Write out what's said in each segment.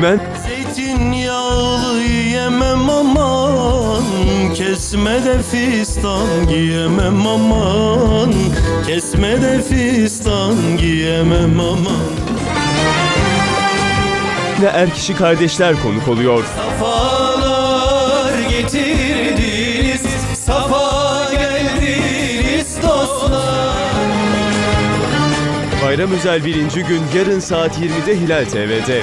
Gökmen Zeytinyağlı yemem aman Kesme de fistan giyemem aman Kesme de fistan giyemem aman ve Erkişi kardeşler konuk oluyor. Safalar getirdiniz Safa geldiniz dostlar Bayram özel birinci gün yarın saat 20'de Hilal TV'de.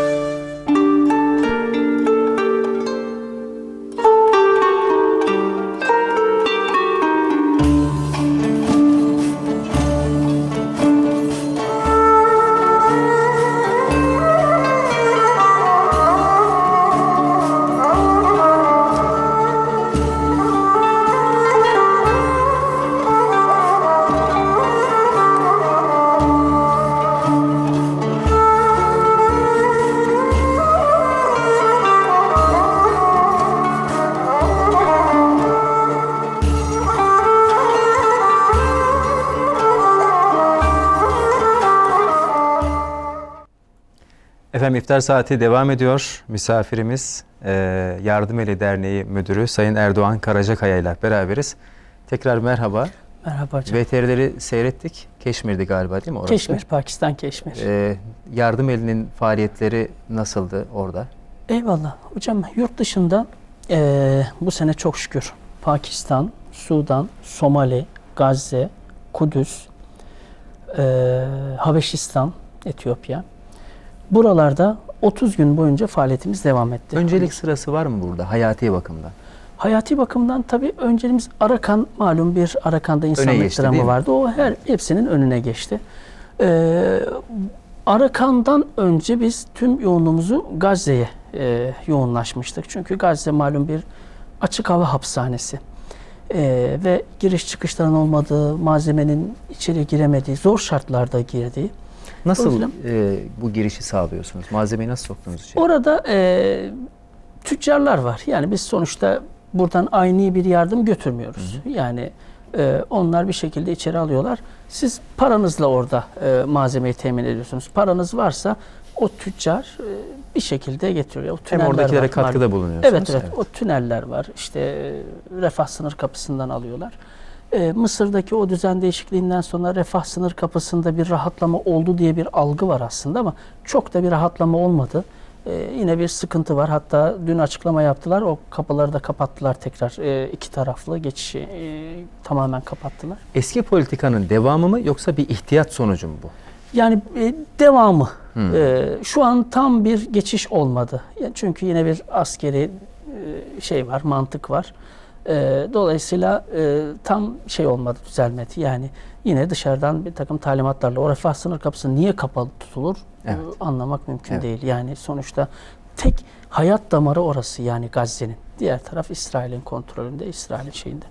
Efendim iftar saati devam ediyor. Misafirimiz e, Yardım Eli Derneği Müdürü Sayın Erdoğan Karacakaya ile beraberiz. Tekrar merhaba. Merhaba hocam. VTR'leri seyrettik. Keşmir'di galiba değil mi orası? Keşmir, Pakistan Keşmir. E, yardım elinin faaliyetleri nasıldı orada? Eyvallah. Hocam yurt dışında eee, bu sene çok şükür Pakistan, Sudan, Somali, Gazze, Kudüs, eee, Habeşistan, Etiyopya. Buralarda 30 gün boyunca faaliyetimiz devam etti. Öncelik sırası var mı burada hayati bakımdan? Hayati bakımdan tabii önceliğimiz Arakan malum bir Arakan'da insanlık geçti, dramı vardı. O her hepsinin önüne geçti. Ee, Arakan'dan önce biz tüm yoğunluğumuzu Gazze'ye e, yoğunlaşmıştık. Çünkü Gazze malum bir açık hava hapishanesi. Ee, ve giriş çıkışların olmadığı, malzemenin içeri giremediği, zor şartlarda girdiği. Nasıl e, bu girişi sağlıyorsunuz? Malzemeyi nasıl soktunuz içeri? Orada e, tüccarlar var. Yani biz sonuçta buradan aynı bir yardım götürmüyoruz. Yani e, onlar bir şekilde içeri alıyorlar. Siz paranızla orada e, malzemeyi temin ediyorsunuz. Paranız varsa o tüccar e, bir şekilde getiriyor. O Hem tüneller oradakilere var, katkıda bulunuyorsunuz. Evet, evet o tüneller var. İşte e, refah sınır kapısından alıyorlar. E, Mısır'daki o düzen değişikliğinden sonra refah sınır kapısında bir rahatlama oldu diye bir algı var aslında ama çok da bir rahatlama olmadı. E, yine bir sıkıntı var. Hatta dün açıklama yaptılar. O kapıları da kapattılar tekrar. E, iki taraflı geçişi e, tamamen kapattılar. Eski politikanın devamı mı yoksa bir ihtiyat sonucu mu bu? Yani e, devamı. E, şu an tam bir geçiş olmadı. Çünkü yine bir askeri e, şey var, mantık var. E, dolayısıyla e, tam şey olmadı, düzelmedi. Yani yine dışarıdan bir takım talimatlarla o refah sınır kapısı niye kapalı tutulur Evet. e, anlamak mümkün Evet. değil. Yani sonuçta tek hayat damarı orası yani Gazze'nin. Diğer taraf İsrail'in kontrolünde, İsrail'in şeyinde.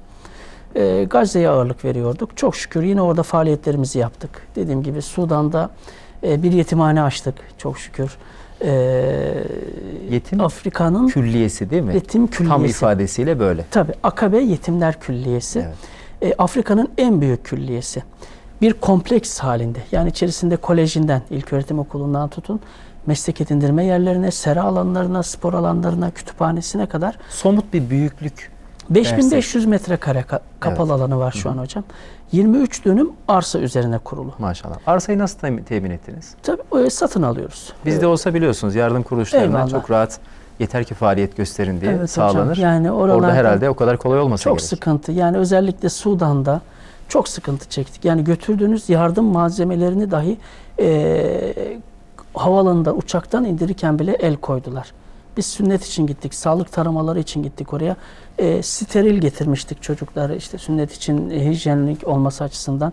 E, Gazze'ye ağırlık veriyorduk. Çok şükür yine orada faaliyetlerimizi yaptık. Dediğim gibi Sudan'da e, bir yetimhane açtık çok şükür. E, Yetim Afrika'nın Külliyesi değil mi? yetim külliyesi. Tam ifadesiyle böyle. Tabii Akabe Yetimler Külliyesi. Evet. E, Afrika'nın en büyük külliyesi. Bir kompleks halinde. Yani içerisinde kolejinden, ilköğretim okulundan tutun, meslek edindirme yerlerine, sera alanlarına, spor alanlarına, kütüphanesine kadar Somut bir büyüklük 5500 metrekare ka- kapalı alanı var şu an hocam. 23 dönüm arsa üzerine kurulu. maşallah. Arsayı nasıl temin, temin ettiniz? Tabii e, satın alıyoruz. Bizde olsa biliyorsunuz yardım kuruluşlarından Eyvallah. çok rahat yeter ki faaliyet gösterin diye Evet hocam, sağlanır. yani Orada herhalde o kadar kolay olmasa Çok gerek. sıkıntı. Yani özellikle Sudan'da çok sıkıntı çektik. Yani götürdüğünüz yardım malzemelerini dahi e, havalanında uçaktan indirirken bile el koydular. Biz sünnet için gittik, sağlık taramaları için gittik oraya. E, steril getirmiştik çocukları işte sünnet için e, hijyenlik olması açısından.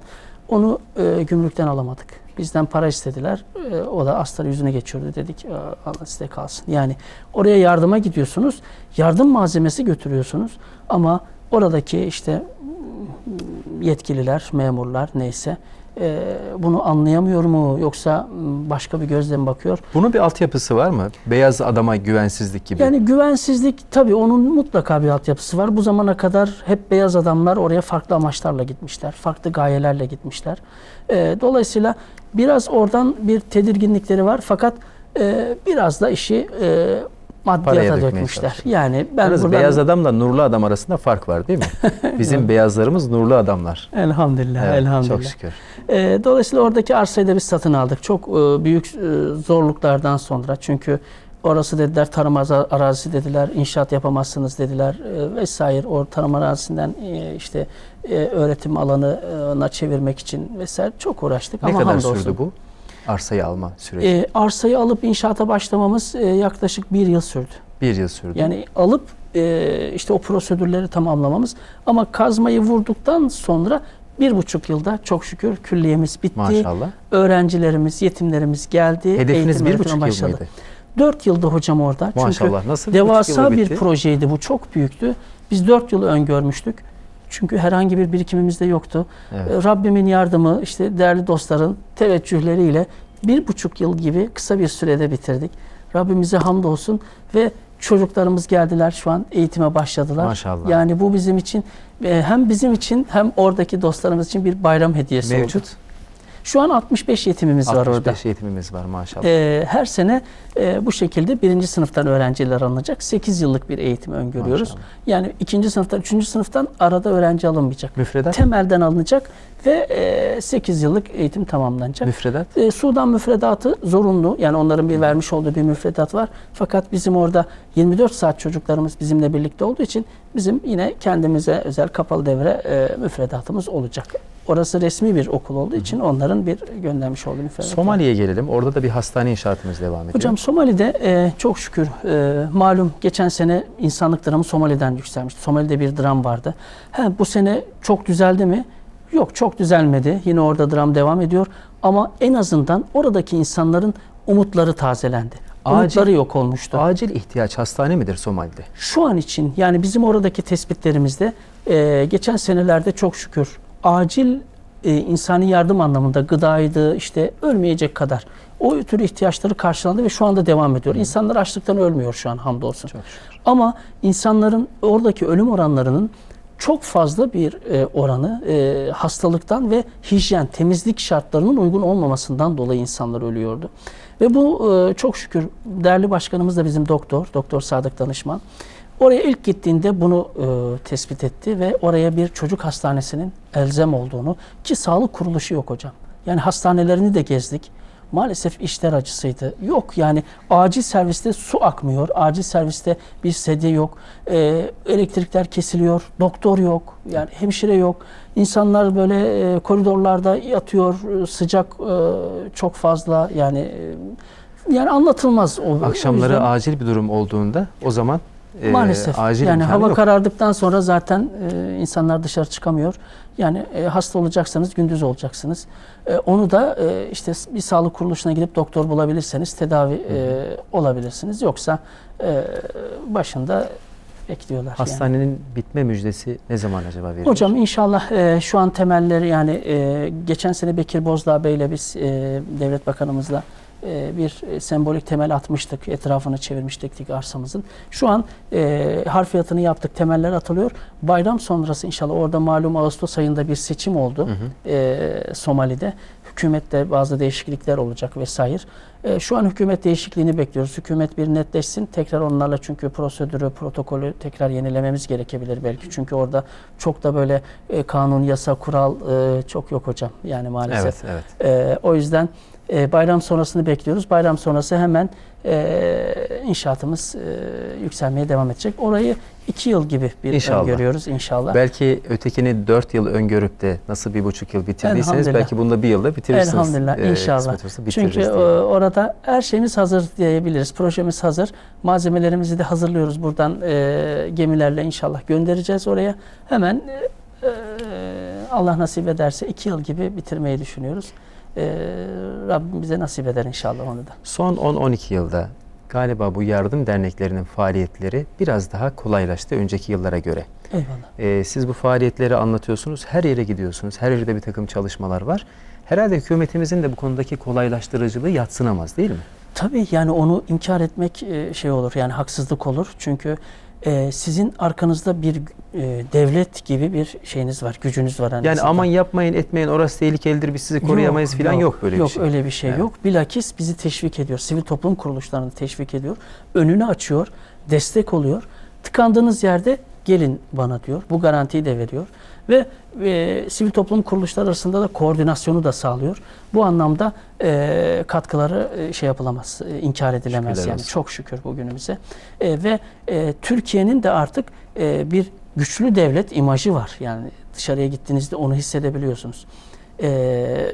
Onu e, gümrükten alamadık. Bizden para istediler. E, o da astar yüzüne geçiyordu. Dedik "Aa, Allah size kalsın. Yani oraya yardıma gidiyorsunuz. Yardım malzemesi götürüyorsunuz. Ama oradaki işte yetkililer, memurlar neyse e, bunu anlayamıyor mu yoksa m, başka bir gözle mi bakıyor? Bunun bir altyapısı var mı? Beyaz adama güvensizlik gibi. Yani güvensizlik tabii onun mutlaka bir altyapısı var. Bu zamana kadar hep beyaz adamlar oraya farklı amaçlarla gitmişler. Farklı gayelerle gitmişler. Ee, dolayısıyla biraz oradan bir tedirginlikleri var. Fakat e, biraz da işi e, maddiyata dökmüşler. Yani ben Yalnız buradan beyaz adamla nurlu adam arasında fark var değil mi? Bizim beyazlarımız nurlu adamlar. elhamdülillah Evet, elhamdülillah. Çok şükür. E, dolayısıyla oradaki arsayı da biz satın aldık. Çok e, büyük e, zorluklardan sonra çünkü orası dediler tarım arazisi dediler, inşaat yapamazsınız dediler e, vesaire. O tarım arazisinden e, işte e, öğretim alanına çevirmek için vesaire çok uğraştık. Ne Ama kadar sürdü bu? Arsayı alma süreci. E, arsayı alıp inşaata başlamamız e, yaklaşık bir yıl sürdü. bir yıl sürdü. Yani alıp e, işte o prosedürleri tamamlamamız ama kazmayı vurduktan sonra bir buçuk yılda çok şükür külliyemiz bitti. Maşallah. Öğrencilerimiz, yetimlerimiz geldi. Hedefiniz bir buçuk yıl başladı. mıydı? Dört yılda hocam orada. Maşallah. Çünkü Nasıl bir devasa bir projeydi bu. Çok büyüktü. Biz dört yılı öngörmüştük. Çünkü herhangi bir birikimimiz de yoktu. Evet. Ee, Rabbimin yardımı, işte değerli dostların teveccühleriyle bir buçuk yıl gibi kısa bir sürede bitirdik. Rabbimize hamdolsun ve çocuklarımız geldiler şu an eğitime başladılar. Maşallah. Yani bu bizim için e, hem bizim için hem oradaki dostlarımız için bir bayram hediyesi oldu. Mevcut. Şu an 65 yetimimiz var 65 orada. eğitimimiz var maşallah. Ee, her sene e, bu şekilde birinci sınıftan öğrenciler alınacak. 8 yıllık bir eğitim öngörüyoruz. Maşallah. Yani ikinci sınıftan, üçüncü sınıftan arada öğrenci alınmayacak. Müfredat? Temelden alınacak ve e, 8 yıllık eğitim tamamlanacak. Müfredat? E, Sudan müfredatı zorunlu. Yani onların bir vermiş olduğu bir müfredat var. Fakat bizim orada 24 saat çocuklarımız bizimle birlikte olduğu için bizim yine kendimize özel kapalı devre e, müfredatımız olacak. Orası resmi bir okul olduğu için onların bir göndermiş olduğu müfredat. Somali'ye gelelim. Orada da bir hastane inşaatımız devam ediyor. Hocam Somali'de e, çok şükür e, malum geçen sene insanlık dramı Somali'den yükselmişti. Somali'de bir dram vardı. He, bu sene çok düzeldi mi? Yok çok düzelmedi. Yine orada dram devam ediyor. Ama en azından oradaki insanların umutları tazelendi. Acil- Umutları yok olmuştu. Acil ihtiyaç hastane midir Somali'de? Şu an için yani bizim oradaki tespitlerimizde e, geçen senelerde çok şükür acil e, insani yardım anlamında gıdaydı işte ölmeyecek kadar o tür ihtiyaçları karşılandı ve şu anda devam ediyor. İnsanlar açlıktan ölmüyor şu an hamdolsun. Çok şükür. Ama insanların oradaki ölüm oranlarının çok fazla bir e, oranı e, hastalıktan ve hijyen, temizlik şartlarının uygun olmamasından dolayı insanlar ölüyordu. Ve bu e, çok şükür değerli başkanımız da bizim doktor, Doktor Sadık Danışman. Oraya ilk gittiğinde bunu e, tespit etti ve oraya bir çocuk hastanesinin elzem olduğunu ki sağlık kuruluşu yok hocam. Yani hastanelerini de gezdik. Maalesef işler acısıydı. Yok yani acil serviste su akmıyor. Acil serviste bir sedye yok. Ee, elektrikler kesiliyor. Doktor yok. Yani hemşire yok. İnsanlar böyle e, koridorlarda yatıyor. E, Sıcak e, çok fazla. Yani e, yani anlatılmaz o. o Akşamları yüzden- acil bir durum olduğunda o zaman e, Maalesef. acil yani hava yok. karardıktan sonra zaten e, insanlar dışarı çıkamıyor. Yani e, hasta olacaksanız gündüz olacaksınız. E, onu da e, işte bir sağlık kuruluşuna gidip doktor bulabilirseniz tedavi e, olabilirsiniz. Yoksa e, başında bekliyorlar. yani. Hastanenin bitme müjdesi ne zaman acaba verilir? Hocam inşallah e, şu an temelleri yani e, geçen sene Bekir Bozdağ Bey'le biz e, devlet bakanımızla e, bir sembolik temel atmıştık. Etrafını çevirmiştik dik arsamızın. Şu an e, harfiyatını yaptık. Temeller atılıyor. Bayram sonrası inşallah orada malum Ağustos ayında bir seçim oldu. E, Somali'de. Hükümette bazı değişiklikler olacak vesaire. E, şu an hükümet değişikliğini bekliyoruz. Hükümet bir netleşsin. Tekrar onlarla çünkü prosedürü, protokolü tekrar yenilememiz gerekebilir belki. Çünkü orada çok da böyle e, kanun, yasa, kural e, çok yok hocam. Yani maalesef. Evet, evet. E, o yüzden e, bayram sonrasını bekliyoruz. Bayram sonrası hemen e, inşaatımız e, yükselmeye devam edecek. Orayı iki yıl gibi bir İnşallah. görüyoruz inşallah. Belki ötekini 4 yıl öngörüp de nasıl bir buçuk yıl bitirdiyseniz belki bunda bir yılda bitirirsiniz. Elhamdülillah Ee, inşallah. Çünkü e, diye. orada her şeyimiz hazır diyebiliriz. Projemiz hazır. Malzemelerimizi de hazırlıyoruz. Buradan e, gemilerle inşallah göndereceğiz oraya. Hemen e, e, Allah nasip ederse iki yıl gibi bitirmeyi düşünüyoruz. E, Rabbim bize nasip eder inşallah onu da. Son 10-12 yılda galiba bu yardım derneklerinin faaliyetleri biraz daha kolaylaştı önceki yıllara göre. Eyvallah. Ee, siz bu faaliyetleri anlatıyorsunuz. Her yere gidiyorsunuz. Her yerde bir takım çalışmalar var. Herhalde hükümetimizin de bu konudaki kolaylaştırıcılığı yatsınamaz değil mi? Tabii yani onu inkar etmek e, şey olur yani haksızlık olur. Çünkü e, sizin arkanızda bir e, devlet gibi bir şeyiniz var, gücünüz var. hani Yani aman yapmayın etmeyin orası tehlikelidir biz sizi koruyamayız falan yok, böyle yok, bir şey. öyle bir şey Evet. yok. Bilakis bizi teşvik ediyor. Sivil toplum kuruluşlarını teşvik ediyor. Önünü açıyor, destek oluyor. Tıkandığınız yerde gelin bana diyor. Bu garantiyi de veriyor. Ve e, sivil toplum kuruluşları arasında da koordinasyonu da sağlıyor. Bu anlamda e, katkıları e, şey yapılamaz, e, inkar edilemez Şükürler yani. olsun. Çok şükür bugünümüze. E, ve e, Türkiye'nin de artık e, bir güçlü devlet imajı var. Yani dışarıya gittiğinizde onu hissedebiliyorsunuz. Ee,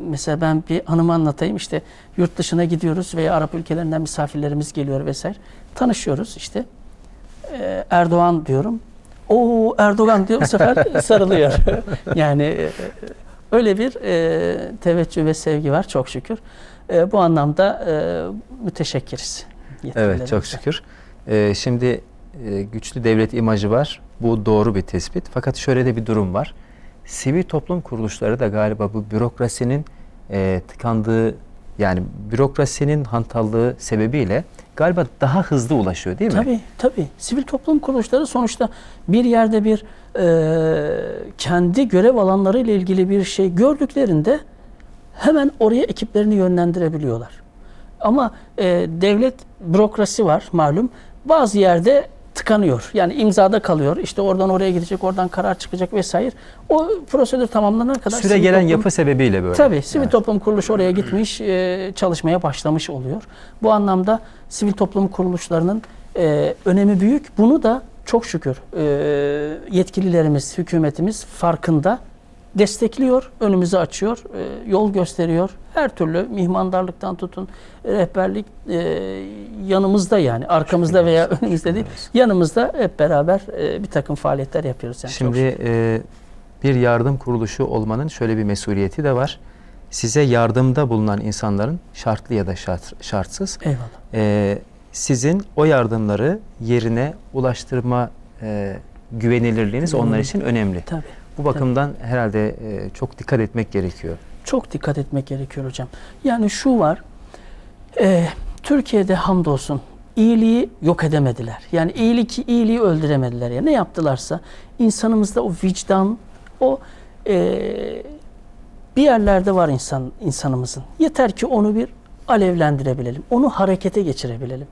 mesela ben bir hanımı anlatayım işte yurt dışına gidiyoruz veya Arap ülkelerinden misafirlerimiz geliyor vesaire tanışıyoruz işte Ee, Erdoğan diyorum o Erdoğan diyor bu sefer sarılıyor yani e, öyle bir e, teveccüh ve sevgi var çok şükür E, bu anlamda e, müteşekkiriz Evet çok şükür. Şimdi e, güçlü devlet imajı var. Bu doğru bir tespit. Fakat şöyle de bir durum var. Sivil toplum kuruluşları da galiba bu bürokrasinin e, tıkandığı yani bürokrasinin hantallığı sebebiyle galiba daha hızlı ulaşıyor değil mi? Tabii tabii. Sivil toplum kuruluşları sonuçta bir yerde bir e, kendi görev alanları ile ilgili bir şey gördüklerinde hemen oraya ekiplerini yönlendirebiliyorlar. Ama e, devlet bürokrasi var malum. Bazı yerde tıkanıyor. Yani imzada kalıyor. İşte oradan oraya gidecek, oradan karar çıkacak vesaire. O prosedür tamamlanana kadar Süre gelen toplum- yapı sebebiyle böyle. Tabii sivil Evet. toplum kuruluşu oraya gitmiş, e, çalışmaya başlamış oluyor. Bu anlamda sivil toplum kuruluşlarının e, önemi büyük. Bunu da çok şükür e, yetkililerimiz, hükümetimiz farkında destekliyor, önümüzü açıyor, e, yol gösteriyor. Her türlü mihmandarlıktan tutun, rehberlik e, yanımızda yani arkamızda veya önümüzde değil, yanımızda hep beraber e, bir takım faaliyetler yapıyoruz. Yani Şimdi e, bir yardım kuruluşu olmanın şöyle bir mesuliyeti de var. Size yardımda bulunan insanların şartlı ya da şart, şartsız Eyvallah. e, sizin o yardımları yerine ulaştırma e, güvenilirliğiniz onlar için önemli. Tabii. Bu bakımdan herhalde e, çok dikkat etmek gerekiyor. çok dikkat etmek gerekiyor hocam. Yani şu var, e, Türkiye'de hamdolsun iyiliği yok edemediler. Yani iyilik iyiliği öldüremediler. Ya ne yaptılarsa insanımızda o vicdan, o e, bir yerlerde var insan insanımızın. Yeter ki onu bir alevlendirebilelim, onu harekete geçirebilelim.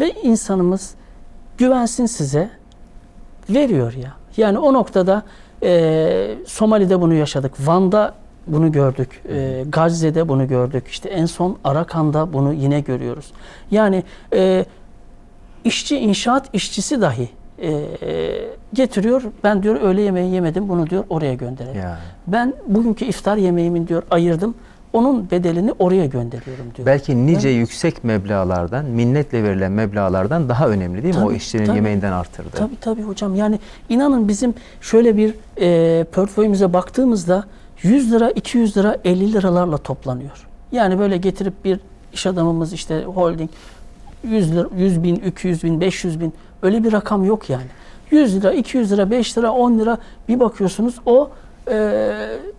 Ve insanımız güvensin size, veriyor ya. Yani o noktada e, Somali'de bunu yaşadık. Van'da bunu gördük. E, Gazze'de bunu gördük. İşte en son Arakan'da bunu yine görüyoruz. Yani e, işçi, inşaat işçisi dahi e, getiriyor. Ben diyor öğle yemeği yemedim. Bunu diyor oraya gönderelim. Yani. Ben bugünkü iftar yemeğimin diyor ayırdım. Onun bedelini oraya gönderiyorum diyor. Belki nice Evet. yüksek meblağlardan, minnetle verilen meblağlardan daha önemli değil mi? o işçinin tabii. yemeğinden artırdı. Tabii tabii hocam. Yani inanın bizim şöyle bir e, portföyümüze baktığımızda 100 lira, 200 lira, 50 liralarla toplanıyor. Yani böyle getirip bir iş adamımız işte holding 100 lira, 100 bin, 200 bin, 500 bin öyle bir rakam yok yani. 100 lira, 200 lira, 5 lira, 10 lira bir bakıyorsunuz o e,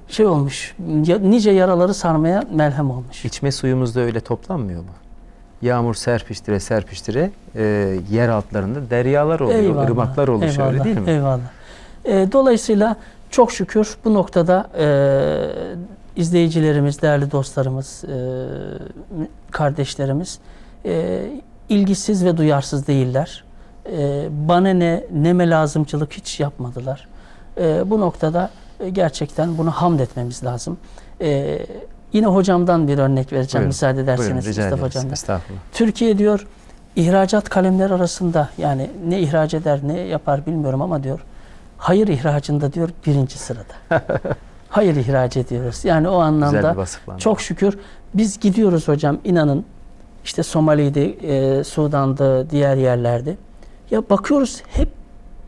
şey olmuş. ya- nice yaraları sarmaya melhem olmuş. İçme suyumuz da öyle toplanmıyor mu? Yağmur serpiştire serpiştire e, yer altlarında deryalar oluyor, ırmaklar oluşuyor öyle eyvallah, değil mi? Eyvallah. E, dolayısıyla çok şükür bu noktada e, izleyicilerimiz, değerli dostlarımız, e, kardeşlerimiz e, ilgisiz ve duyarsız değiller. E, bana ne, neme lazımcılık hiç yapmadılar. E, bu noktada e, gerçekten bunu hamd etmemiz lazım. E, yine hocamdan bir örnek vereceğim Buyurun, müsaade Buyurun, ederseniz rica Mustafa. Hocam'dan. Türkiye diyor ihracat kalemler arasında yani ne ihraç eder ne yapar bilmiyorum ama diyor hayır ihracında diyor birinci sırada. hayır ihraç ediyoruz. Yani o anlamda çok şükür biz gidiyoruz hocam inanın işte Somali'de, e, Sudan'da, diğer yerlerde. Ya bakıyoruz hep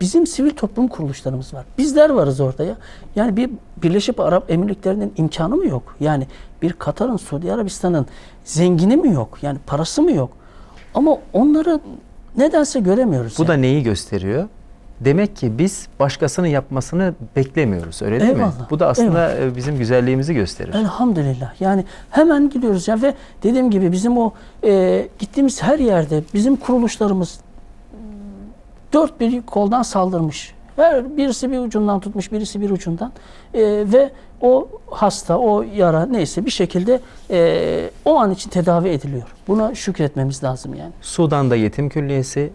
bizim sivil toplum kuruluşlarımız var. Bizler varız orada ya. Yani bir Birleşik Arap Emirlikleri'nin imkanı mı yok? Yani bir Katar'ın, Suudi Arabistan'ın zengini mi yok? Yani parası mı yok? Ama onları nedense göremiyoruz. Bu yani. da neyi gösteriyor? Demek ki biz başkasının yapmasını beklemiyoruz öyle değil mi? Eyvallah, Bu da aslında e, bizim güzelliğimizi gösterir. Elhamdülillah. Yani hemen gidiyoruz ya ve dediğim gibi bizim o e, gittiğimiz her yerde bizim kuruluşlarımız dört bir koldan saldırmış. Her birisi bir ucundan tutmuş, birisi bir ucundan E, ve o hasta, o yara neyse bir şekilde e, o an için tedavi ediliyor. Buna şükretmemiz lazım yani. Sudan'da yetim külliyesi,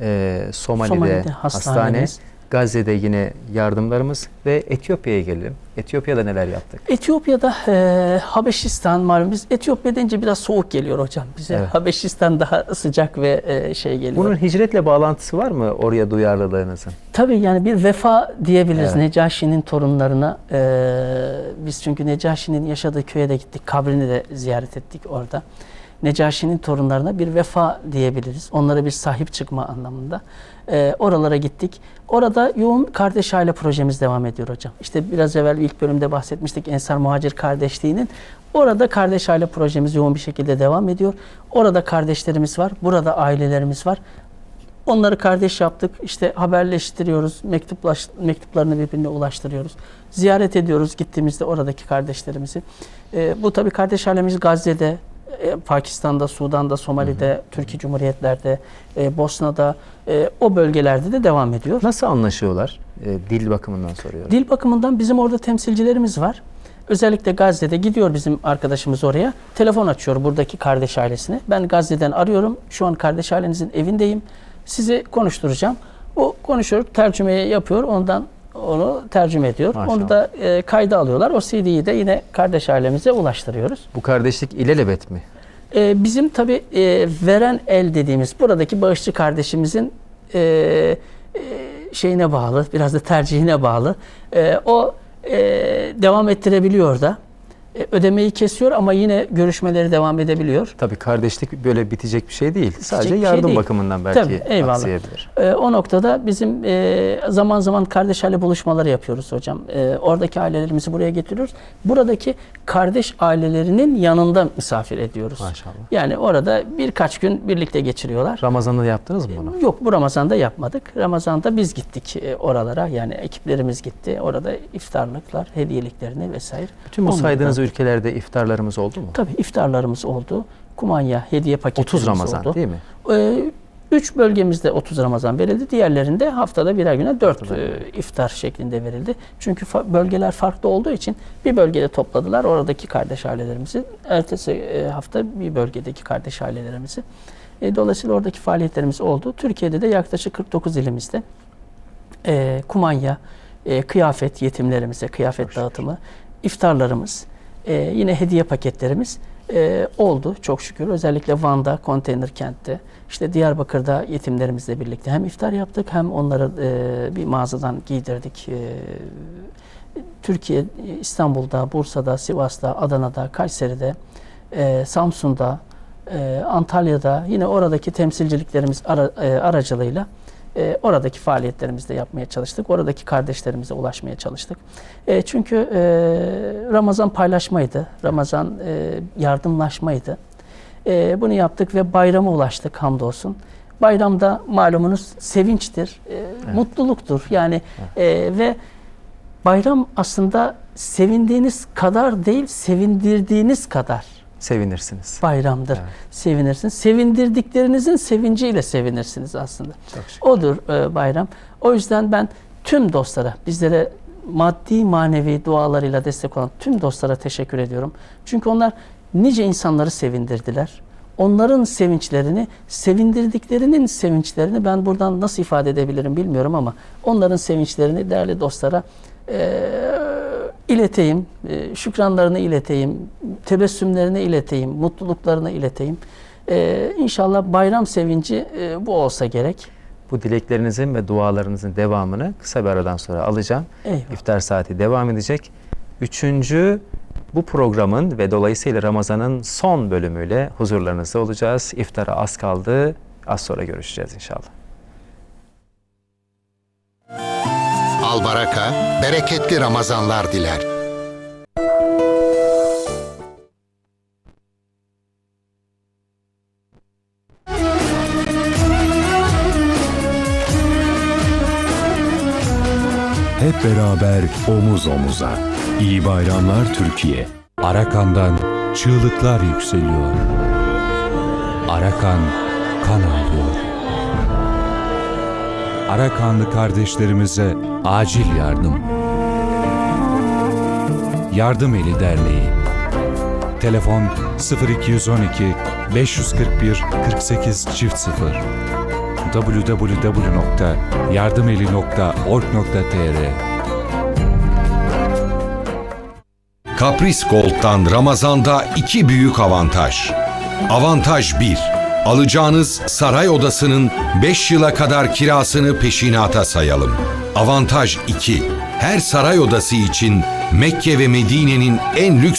e, Somali'de, Somali'de hastane. Gazze'de yine yardımlarımız ve Etiyopya'ya gelelim. Etiyopya'da neler yaptık? Etiyopya'da e, Habeşistan malum biz Etiyopya deyince biraz soğuk geliyor hocam bize. Evet. Habeşistan daha sıcak ve e, şey geliyor. Bunun hicretle bağlantısı var mı oraya duyarlılığınızın? Tabii yani bir vefa diyebiliriz Evet. Necaşi'nin torunlarına. Ee, biz çünkü Necaşi'nin yaşadığı köye de gittik. Kabrini de ziyaret ettik orada. Necaşi'nin torunlarına bir vefa diyebiliriz. Onlara bir sahip çıkma anlamında. Ee, oralara gittik. Orada yoğun kardeş aile projemiz devam ediyor hocam. İşte biraz evvel ilk bölümde bahsetmiştik Ensar Muhacir kardeşliğinin. Orada kardeş aile projemiz yoğun bir şekilde devam ediyor. Orada kardeşlerimiz var. Burada ailelerimiz var. Onları kardeş yaptık. İşte haberleştiriyoruz. Mektuplaş, mektuplarını birbirine ulaştırıyoruz. Ziyaret ediyoruz gittiğimizde oradaki kardeşlerimizi. Ee, bu tabii kardeş ailemiz Gazze'de, e, Pakistan'da, Sudan'da, Somali'de, Türkiye Cumhuriyetler'de, e, Bosna'da, e, o bölgelerde de devam ediyor. Nasıl anlaşıyorlar? E, dil bakımından soruyorum. Dil bakımından bizim orada temsilcilerimiz var. Özellikle Gazze'de gidiyor bizim arkadaşımız oraya. Telefon açıyor buradaki kardeş ailesine. Ben Gazze'den arıyorum. Şu an kardeş ailenizin evindeyim. Sizi konuşturacağım. O konuşuyor, tercümeyi yapıyor. Ondan onu tercüme ediyor. Maşallah. Onu da e, kayda alıyorlar. O CD'yi de yine kardeş ailemize ulaştırıyoruz. Bu kardeşlik ilelebet mi? E, bizim tabi veren el dediğimiz buradaki bağışçı kardeşimizin e, e, şeyine bağlı, biraz da tercihine bağlı. E, o e, devam ettirebiliyor da. E, ödemeyi kesiyor ama yine görüşmeleri devam edebiliyor. Tabii kardeşlik böyle bitecek bir şey değil. Sadece bir şey yardım değil. bakımından belki Tabii, eyvallah. aksayabilir. E, o noktada bizim e, zaman zaman kardeş aile buluşmaları yapıyoruz hocam. E, oradaki ailelerimizi buraya getiriyoruz. Buradaki kardeş ailelerinin yanında misafir ediyoruz. Maşallah. Yani orada birkaç gün birlikte geçiriyorlar. Ramazan'da yaptınız mı bunu? Yok bu Ramazan'da yapmadık. Ramazan'da biz gittik e, oralara. Yani ekiplerimiz gitti. Orada iftarlıklar, hediyeliklerini vesaire. Bütün bu saydığınız da- ülkelerde iftarlarımız oldu mu? Tabii iftarlarımız oldu. Kumanya, hediye 30 paketlerimiz Ramazan oldu. değil mi? Ee, Üç bölgemizde 30 Ramazan verildi. Diğerlerinde haftada birer güne 4 iftar şeklinde verildi. Çünkü fa- bölgeler farklı olduğu için bir bölgede topladılar oradaki kardeş ailelerimizi. Ertesi e, hafta bir bölgedeki kardeş ailelerimizi. E, dolayısıyla oradaki faaliyetlerimiz oldu. Türkiye'de de yaklaşık 49 ilimizde e, kumanya, e, kıyafet yetimlerimize, kıyafet dağıtımı, iftarlarımız, e, yine hediye paketlerimiz e, oldu çok şükür. Özellikle Van'da, konteyner kentte, işte Diyarbakır'da yetimlerimizle birlikte hem iftar yaptık hem onları e, bir mağazadan giydirdik. E, Türkiye, İstanbul'da, Bursa'da, Sivas'ta, Adana'da, Kayseri'de, e, Samsun'da, e, Antalya'da yine oradaki temsilciliklerimiz ara, e, aracılığıyla e, oradaki faaliyetlerimizde yapmaya çalıştık. Oradaki kardeşlerimize ulaşmaya çalıştık. E, çünkü e, Ramazan paylaşmaydı. Ramazan e, yardımlaşmaydı. E, bunu yaptık ve bayrama ulaştık hamdolsun. Bayramda malumunuz sevinçtir, e, mutluluktur. Yani e, ve bayram aslında sevindiğiniz kadar değil, sevindirdiğiniz kadar Sevinirsiniz. bayramdır. Evet. Sevinirsiniz. Sevindirdiklerinizin sevinciyle sevinirsiniz aslında. Odur e, bayram. O yüzden ben tüm dostlara, bizlere maddi manevi dualarıyla destek olan tüm dostlara teşekkür ediyorum. Çünkü onlar nice insanları sevindirdiler. Onların sevinçlerini, sevindirdiklerinin sevinçlerini ben buradan nasıl ifade edebilirim bilmiyorum ama onların sevinçlerini değerli dostlara e, ileteyim, e, şükranlarını ileteyim, tebessümlerini ileteyim, mutluluklarını ileteyim. E, inşallah bayram sevinci e, bu olsa gerek. Bu dileklerinizin ve dualarınızın devamını kısa bir aradan sonra alacağım. Eyvallah. İftar saati devam edecek. Üçüncü bu programın ve dolayısıyla Ramazan'ın son bölümüyle huzurlarınızda olacağız. İftara az kaldı. Az sonra görüşeceğiz inşallah. Albaraka, bereketli Ramazanlar diler. beraber omuz omuza. İyi bayramlar Türkiye. Arakan'dan çığlıklar yükseliyor. Arakan kan ağlıyor. Arakanlı kardeşlerimize acil yardım. Yardım Eli Derneği. Telefon 0212 541 48 çift 0 www.yardımeli.org.tr Kapris Gold'dan Ramazan'da iki büyük avantaj. Avantaj 1. Alacağınız saray odasının 5 yıla kadar kirasını peşinata sayalım. Avantaj 2. Her saray odası için Mekke ve Medine'nin en lüks